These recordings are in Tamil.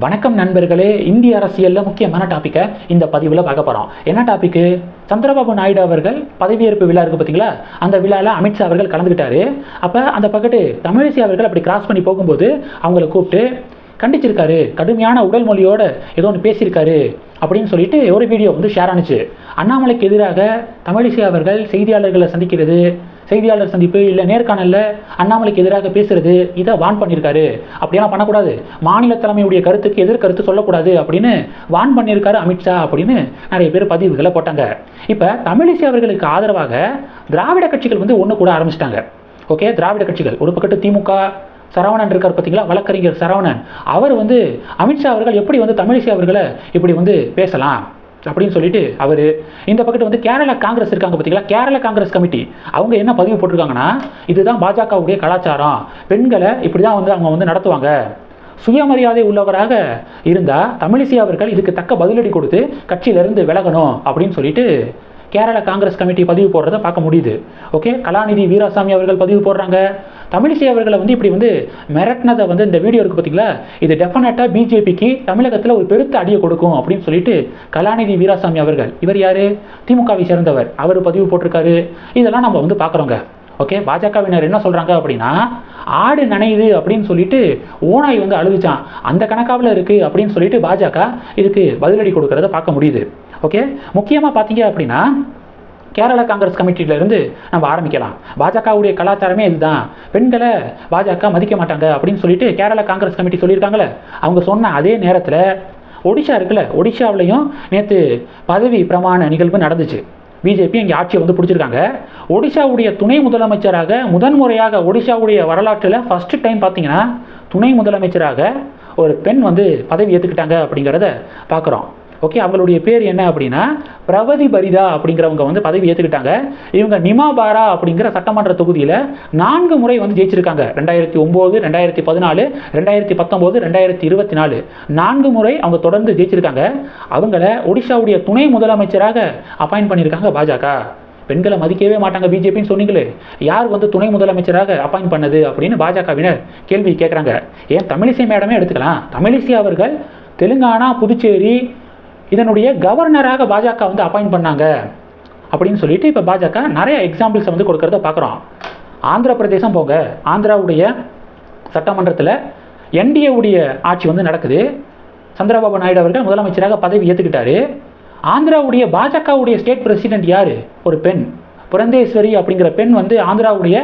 வணக்கம் நண்பர்களே இந்திய அரசியலில் முக்கியமான டாப்பிக்கை இந்த பதிவில் பார்க்க போகிறோம் என்ன டாப்பிக்கு சந்திரபாபு நாயுடு அவர்கள் பதவியேற்பு விழா இருக்குது பார்த்தீங்களா? அந்த விழாவில் அமித்ஷா அவர்கள் கலந்துக்கிட்டாரு. அப்போ அந்த பக்கத்து தமிழிசை அவர்கள் அப்படி கிராஸ் பண்ணி போகும்போது அவங்கள கூப்பிட்டு கண்டிச்சிருக்காரு. கடுமையான உடல் மொழியோட ஏதோ ஒன்று பேசியிருக்காரு. அப்படின்னு சொல்லிட்டு ஒரு வீடியோ வந்து ஷேர் ஆனுச்சு. அண்ணாமலைக்கு எதிராக தமிழிசை அவர்கள் செய்தியாளர்களை சந்திக்கிறது செய்தியாளர் சந்திப்பு இல்லை நேர்காணலில் அண்ணாமலைக்கு எதிராக பேசுறது இதை வான் பண்ணியிருக்காரு அப்படியெல்லாம் பண்ணக்கூடாது. மாநில தலைமையுடைய கருத்துக்கு எதிர் கருத்து சொல்லக்கூடாது அப்படின்னு வான் பண்ணியிருக்காரு அமித்ஷா அப்படின்னு நிறைய பேர் பதிவுகளை போட்டாங்க. இப்போ தமிழிசை அவர்களுக்கு ஆதரவாக திராவிட கட்சிகள் வந்து ஒன்று கூட ஆரம்பிச்சிட்டாங்க. ஓகே திராவிட கட்சிகள். ஒரு பக்கத்து திமுக சரவணன் இருக்கார் பார்த்தீங்களா? வழக்கறிஞர் சரவணன். அவர் வந்து அமித்ஷா அவர்கள் எப்படி வந்து தமிழிசை அவர்களை இப்படி வந்து பேசலாம்? அப்படின்னு சொல்லிட்டு அவர் இந்த பக்கத்து வந்து கேரளா காங்கிரஸ் இருக்காங்க பார்த்தீங்களா கேரளா காங்கிரஸ் கமிட்டி. அவங்க என்ன பதிவு போட்டிருக்காங்கன்னா இதுதான் பாஜகவுடைய கலாச்சாரம். பெண்களை இப்படி தான் வந்து அவங்க வந்து நடத்துவாங்க. சுயமரியாதை உள்ளவராக இருந்தால் தமிழிசை அவர்கள் இதுக்கு தக்க பதிலடி கொடுத்து கட்சியிலிருந்து விலகணும் அப்படின்னு சொல்லிட்டு கேரளா காங்கிரஸ் கமிட்டி பதிவு போடுறத பார்க்க முடியுது. ஓகே? கலாநிதி வீராசாமி அவர்கள் பதிவு போடுறாங்க. தமிழிசை அவர்களை வந்து இப்படி வந்து மிரட்டினதை வந்து இந்த வீடியோ இருக்குது பார்த்தீங்களா இது டெஃபினட்டாக பிஜேபிக்கு தமிழகத்தில் ஒரு பெருத்த அடியை கொடுக்கும் அப்படின்னு சொல்லிட்டு கலாநிதி வீராசாமி அவர்கள். இவர் யார்? திமுகவை சேர்ந்தவர். அவர் பதிவு போட்டிருக்காரு. இதெல்லாம் நம்ம வந்து பார்க்குறோங்க ஓகே பாஜகவினர் என்ன சொல்கிறாங்க அப்படின்னா ஆடு நனையுது அப்படின்னு சொல்லிட்டு ஓனாய் வந்து அழுதுச்சான் அந்த கணக்காவில் இருக்குது அப்படின்னு சொல்லிட்டு பாஜக இதுக்கு பதிலடி கொடுக்கறத பார்க்க முடியுது. ஓகே முக்கியமாக பார்த்தீங்க அப்படின்னா கேரள காங்கிரஸ் கமிட்டியிலேருந்து நம்ம ஆரம்பிக்கலாம். பாஜகவுடைய கலாச்சாரமே இதுதான். பெண்களை பாஜக மதிக்க மாட்டாங்க அப்படின்னு சொல்லிட்டு கேரள காங்கிரஸ் கமிட்டி சொல்லியிருக்காங்களே அவங்க சொன்ன அதே நேரத்தில் ஒடிஷா இருக்குல்ல ஒடிஷாவிலையும் நேற்று பதவி பிரமாண நிகழ்வு நடந்துச்சு. பிஜேபி இங்கே ஆட்சியை வந்து பிடிச்சிருக்காங்க. ஒடிஷாவுடைய துணை முதலமைச்சராக முதன்முறையாக ஒடிஷாவுடைய வரலாற்றில் ஃபஸ்ட்டு டைம் பார்த்தீங்கன்னா துணை முதலமைச்சராக ஒரு பெண் வந்து பதவி ஏற்றுக்கிட்டாங்க அப்படிங்கிறத பார்க்குறோம் ஓகே அவங்களுடைய பேர் என்ன அப்படின்னா பிரவதி பரிதா அப்படிங்கிறவங்க வந்து பதவி ஏற்றுக்கிட்டாங்க இவங்க நிமாபாரா அப்படிங்கிற சட்டமன்ற தொகுதியில் நான்கு முறை வந்து ஜெயிச்சிருக்காங்க. ரெண்டாயிரத்தி ஒம்பது ரெண்டாயிரத்தி பதினாலு ரெண்டாயிரத்தி பத்தொம்போது ரெண்டாயிரத்தி இருபத்தி நாலு. நான்கு முறை அவங்க தொடர்ந்து ஜெயிச்சிருக்காங்க. அவங்கள ஒடிஷாவுடைய துணை முதலமைச்சராக அப்பாயின்ட் பண்ணியிருக்காங்க பாஜக. பெண்களை மதிக்கவே மாட்டாங்க பிஜேபின்னு சொன்னீங்களே. யார் வந்து துணை முதலமைச்சராக அப்பாயின் பண்ணது அப்படின்னு பாஜகவினர் கேள்வி கேட்குறாங்க. ஏன் தமிழிசை மேடமே எடுத்துக்கலாம். தமிழிசை அவர்கள் தெலுங்கானா புதுச்சேரி இதனுடைய கவர்னராக பாஜக வந்து அப்பாயிண்ட் பண்ணாங்க அப்படின்னு சொல்லிட்டு இப்போ பாஜக நிறைய எக்ஸாம்பிள்ஸை வந்து கொடுக்கறத பார்க்குறோம். ஆந்திர பிரதேசம் போங்க. ஆந்திராவுடைய சட்டமன்றத்தில் என்டிஏவுடைய ஆட்சி வந்து நடக்குது. சந்திரபாபு நாயுடு அவர்கள் முதலமைச்சராக பதவி ஏற்றுக்கிட்டாரு ஆந்திராவுடைய பாஜகவுடைய ஸ்டேட் பிரசிடென்ட் யார்? ஒரு பெண். புரந்தேஸ்வரி அப்படிங்கிற பெண் வந்து ஆந்திராவுடைய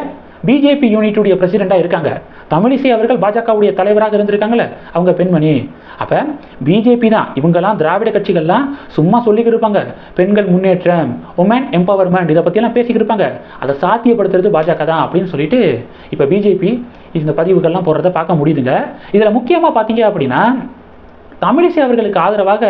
பிஜேபி யூனிட்டுடைய பிரசிடெண்ட்டாக இருக்காங்க. தமிழிசை அவர்கள் பாஜகவுடைய தலைவராக இருந்திருக்காங்களே அவங்க பெண்மணி. அப்போ பிஜேபி தான். இவங்கெல்லாம் திராவிட கட்சிகள்லாம் சும்மா சொல்லிக்கிட்டு இருப்பாங்க. பெண்கள் முன்னேற்றம் உமன் எம்பவர்மெண்ட் இதை பற்றியெல்லாம் பேசிக்கிட்டு இருப்பாங்க. அதை சாத்தியப்படுத்துறது பாஜக தான் அப்படின்னு சொல்லிட்டு இப்போ பிஜேபி இந்த பதிவுகள்லாம் போடுறத பார்க்க முடியுதுங்க. இதில் முக்கியமாக பார்த்தீங்க அப்படின்னா தமிழிசை அவர்களுக்கு ஆதரவாக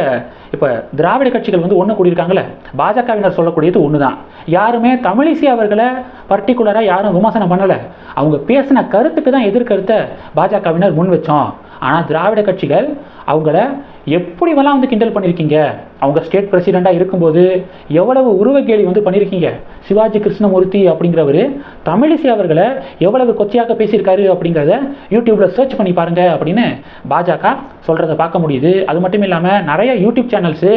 இப்போ திராவிட கட்சிகள் வந்து ஒன்று கூடியிருக்காங்களே பாஜகவினர் சொல்லக்கூடியது ஒன்று தான் யாருமே தமிழிசை அவர்களை பர்டிகுலராக யாரும் விமர்சனம் பண்ணலை. அவங்க பேசின கருத்துக்கு தான் எதிர்கருத்தை பாஜகவினர் முன் வச்சோம். ஆனால் திராவிட கட்சிகள் அவங்கள எப்படிவெல்லாம் வந்து கிண்டல் பண்ணியிருக்கீங்க அவங்க ஸ்டேட் பிரசிடெண்ட்டாக இருக்கும்போது எவ்வளவு உருவகேலி வந்து பண்ணியிருக்கீங்க சிவாஜி கிருஷ்ணமூர்த்தி அப்படிங்கிறவர் தமிழிசை அவர்களை எவ்வளவு கொச்சையாக பேசியிருக்காரு அப்படிங்கிறத யூடியூப்பில் சர்ச் பண்ணி பாருங்கள் அப்படின்னு பாஜக சொல்கிறத பார்க்க முடியுது. அது மட்டும் இல்லாமல் நிறைய யூடியூப் சேனல்ஸு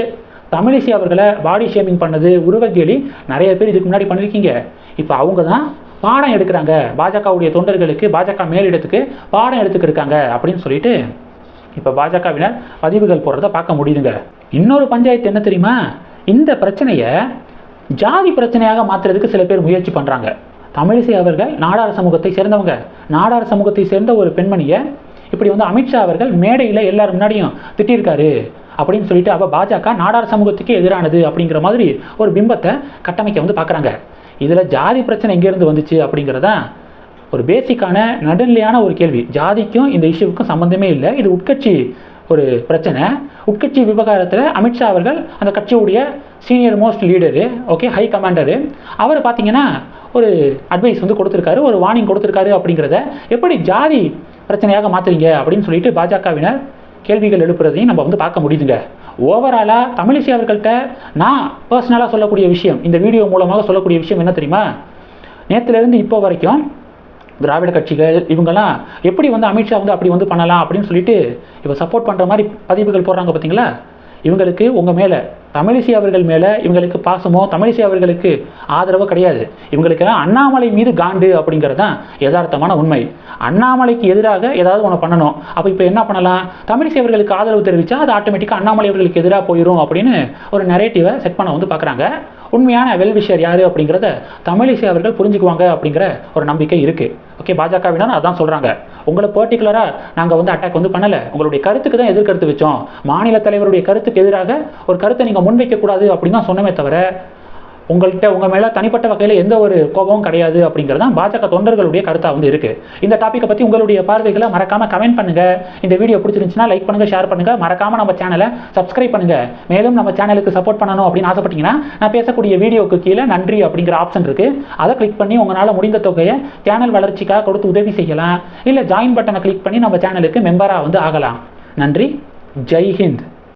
தமிழிசை அவர்களை பாடி ஷேமிங் பண்ணது உருவகேலி நிறைய பேர் இதுக்கு முன்னாடி பண்ணியிருக்கீங்க இப்போ அவங்க தான் பாடம் எடுக்கிறாங்க. பாஜகவுடைய தொண்டர்களுக்கு பாஜக மேலிடத்துக்கு பாடம் எடுத்துக்கிருக்காங்க அப்படின்னு சொல்லிட்டு இப்போ பாஜகவினர் பதிவுகள் போடுறத பார்க்க முடியுதுங்க. இன்னொரு பஞ்சாயத்து என்ன தெரியுமா? இந்த பிரச்சனையை ஜாதி பிரச்சனையாக மாற்றுறதுக்கு சில பேர் முயற்சி பண்ணுறாங்க தமிழிசை அவர்கள் நாடார் சமூகத்தை சேர்ந்தவங்க. நாடார் சமூகத்தை சேர்ந்த ஒரு பெண்மணியை இப்படி வந்து அமித்ஷா அவர்கள் மேடையில் எல்லாரும் முன்னாடியும் திட்டியிருக்காரு அப்படின்னு சொல்லிட்டு அவள் பாஜக நாடார் சமூகத்துக்கு எதிரானது அப்படிங்கிற மாதிரி ஒரு பிம்பத்தை கட்டமைக்க வந்து பார்க்குறாங்க இதில் ஜாதி பிரச்சனை எங்கேருந்து வந்துச்சு அப்படிங்கிறதான் ஒரு பேசிக்கான நடுநிலையான ஒரு கேள்வி. ஜாதிக்கும் இந்த இஷ்யூவுக்கும் சம்மந்தமே இல்லை. இது உட்கட்சி ஒரு பிரச்சனை. உட்கட்சி விவகாரத்தில் அமித்ஷா அவர்கள் அந்த கட்சியுடைய senior most leader okay high commander அவர் பார்த்தீங்கன்னா ஒரு அட்வைஸ் வந்து கொடுத்துருக்காரு ஒரு வார்னிங் கொடுத்துருக்காரு அப்படிங்கிறத எப்படி ஜாதி பிரச்சனையாக மாற்றுறீங்க அப்படின்னு சொல்லிட்டு பாஜகவினர் கேள்விகள் எழுப்புறதையும் நம்ம வந்து பார்க்க முடியுதுங்க. ஓவராலாக தமிழிசை அவர்கள்ட்ட நான் பர்சனலாக சொல்லக்கூடிய விஷயம் இந்த வீடியோ மூலமாக சொல்லக்கூடிய விஷயம் என்ன தெரியுமா? நேற்றுலேருந்து இப்போ வரைக்கும் திராவிட கட்சிகள் இவங்கெல்லாம் எப்படி வந்து அமித்ஷா வந்து அப்படி வந்து பண்ணலாம் அப்படின்னு சொல்லிட்டு இவ சப்போர்ட் பண்ணுற மாதிரி பதிவுகள் போடுறாங்க பார்த்தீங்களா இவங்களுக்கு உங்கள் மேலே தமிழிசை அவர்கள் மேலே இவங்களுக்கு பாசமோ தமிழிசை அவர்களுக்கு ஆதரவோ கிடையாது. இவங்களுக்கெல்லாம் அண்ணாமலை மீது காண்டு அப்படிங்கிறது தான் யதார்த்தமான உண்மை. அண்ணாமலைக்கு எதிராக ஏதாவது ஒன்று பண்ணணும். அப்போ இப்போ என்ன பண்ணலாம்? தமிழிசை அவர்களுக்கு ஆதரவு தெரிவித்தா அது ஆட்டோமேட்டிக்காக அண்ணாமலை அவர்களுக்கு எதிராக போயிடும் அப்படின்னு ஒரு நெரேட்டிவை செட் பண்ண வந்து பார்க்குறாங்க உண்மையான வெல்விஷர் யார் அப்படிங்கிறத தமிழிசை அவர்கள் புரிஞ்சுக்குவாங்க அப்படிங்கிற ஒரு நம்பிக்கை இருக்குது ஓகே பாஜகவினர் அதான் சொல்கிறாங்க உங்களை பர்டிகுலராக நாங்கள் வந்து அட்டாக் வந்து பண்ணலை. உங்களுடைய கருத்துக்கு தான் எதிர்கருத்து வச்சோம். மாநில தலைவருடைய கருத்துக்கு எதிராக ஒரு கருத்தை நீங்கள் முன்வைக்கக்கூடாது அப்படின்னு தான் சொன்னமே தவிர உங்கள்கிட்ட உங்கள் மேலே தனிப்பட்ட வகையில் எந்த ஒரு கோபமும் கிடையாது அப்படிங்கிறது தான் பாஜக தொண்டர்களுடைய கருத்தாக வந்து இருக்குது இந்த டாப்பிக்கை பற்றி உங்களுடைய பார்வைகளை மறக்காமல் கமெண்ட் பண்ணுங்கள் இந்த வீடியோ பிடிச்சிருந்துச்சுன்னா லைக் பண்ணுங்கள் ஷேர் பண்ணுங்கள் மறக்காமல் நம்ம சேனலை சப்ஸ்கிரைப் பண்ணுங்கள் மேலும் நம்ம சேனலுக்கு சப்போர்ட் பண்ணணும் அப்படின்னு ஆசைப்பட்டீங்கன்னா நான் பேசக்கூடிய வீடியோக்கு கீழே நன்றி அப்படிங்கிற ஆப்ஷன் இருக்குது அதை கிளிக் பண்ணி உங்களால் முடிந்த தொகையை சேனல் வளர்ச்சிக்காக கொடுத்து உதவி செய்யலாம். இல்லை ஜாயின் பட்டனை கிளிக் பண்ணி நம்ம சேனலுக்கு மெம்பராக வந்து ஆகலாம். நன்றி. ஜெய்ஹிந்த்